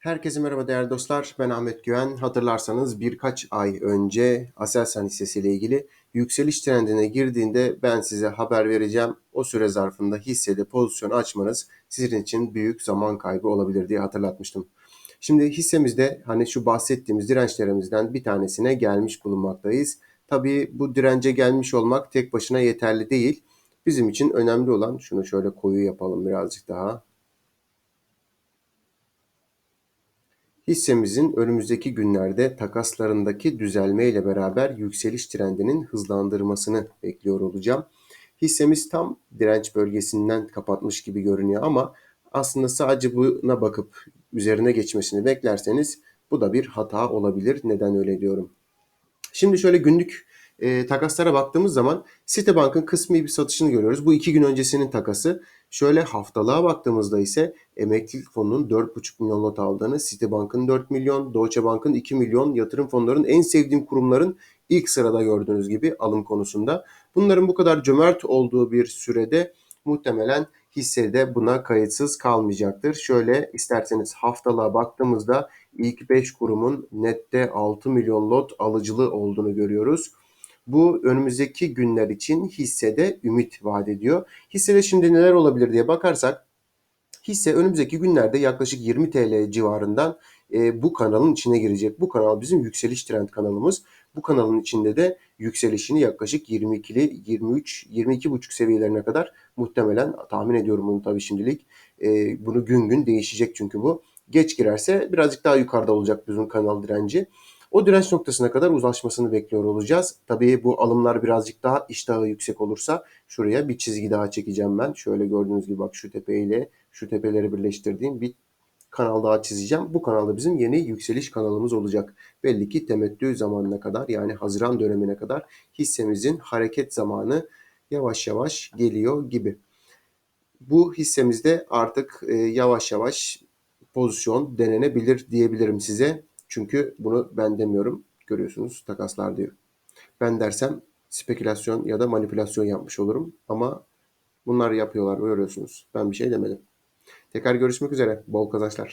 Herkese merhaba değerli dostlar. Ben Ahmet Güven. Hatırlarsanız birkaç ay önce Aselsan hissesiyle ilgili yükseliş trendine girdiğinde ben size haber vereceğim. O süre zarfında hissede pozisyon açmanız sizin için büyük zaman kaybı olabilir diye hatırlatmıştım. Şimdi hissemizde hani şu bahsettiğimiz dirençlerimizden bir tanesine gelmiş bulunmaktayız. Tabii bu dirence gelmiş olmak tek başına yeterli değil. Bizim için önemli olan şunu şöyle koyu yapalım birazcık daha. Hissemizin önümüzdeki günlerde takaslarındaki düzelme ile beraber yükseliş trendinin hızlandırmasını bekliyor olacağım. Hissemiz tam direnç bölgesinden kapatmış gibi görünüyor ama aslında sadece buna bakıp üzerine geçmesini beklerseniz bu da bir hata olabilir. Neden öyle diyorum? Şimdi şöyle günlük e, takaslara baktığımız zaman Citibank'ın kısmi bir satışını görüyoruz. Bu iki gün öncesinin takası. Şöyle haftalığa baktığımızda ise emeklilik fonunun 4,5 milyon lot aldığını, Citibank'ın 4 milyon, Deutsche Bank'ın 2 milyon, yatırım fonlarının en sevdiğim kurumların ilk sırada gördüğünüz gibi alım konusunda. Bunların bu kadar cömert olduğu bir sürede muhtemelen hisse de buna kayıtsız kalmayacaktır. Şöyle isterseniz haftalığa baktığımızda ilk 5 kurumun nette 6 milyon lot alıcılı olduğunu görüyoruz. Bu önümüzdeki günler için hissede ümit vaat ediyor. Hissede şimdi neler olabilir diye bakarsak hisse önümüzdeki günlerde yaklaşık 20 TL civarından e, bu kanalın içine girecek. Bu kanal bizim yükseliş trend kanalımız. Bu kanalın içinde de yükselişini yaklaşık 22'li 23 22,5 seviyelerine kadar muhtemelen tahmin ediyorum bunu tabii şimdilik. E, bunu gün gün değişecek çünkü bu. Geç girerse birazcık daha yukarıda olacak bizim kanal direnci. O direnç noktasına kadar uzlaşmasını bekliyor olacağız. Tabii bu alımlar birazcık daha iştahı yüksek olursa şuraya bir çizgi daha çekeceğim ben. Şöyle gördüğünüz gibi bak şu tepe ile şu tepeleri birleştirdiğim bir kanal daha çizeceğim. Bu kanalda bizim yeni yükseliş kanalımız olacak. Belli ki temettü zamanına kadar yani Haziran dönemine kadar hissemizin hareket zamanı yavaş yavaş geliyor gibi. Bu hissemizde artık e, yavaş yavaş pozisyon denenebilir diyebilirim size. Çünkü bunu ben demiyorum. Görüyorsunuz takaslar diyor. Ben dersem spekülasyon ya da manipülasyon yapmış olurum. Ama bunlar yapıyorlar görüyorsunuz. Ben bir şey demedim. Tekrar görüşmek üzere. Bol kazançlar.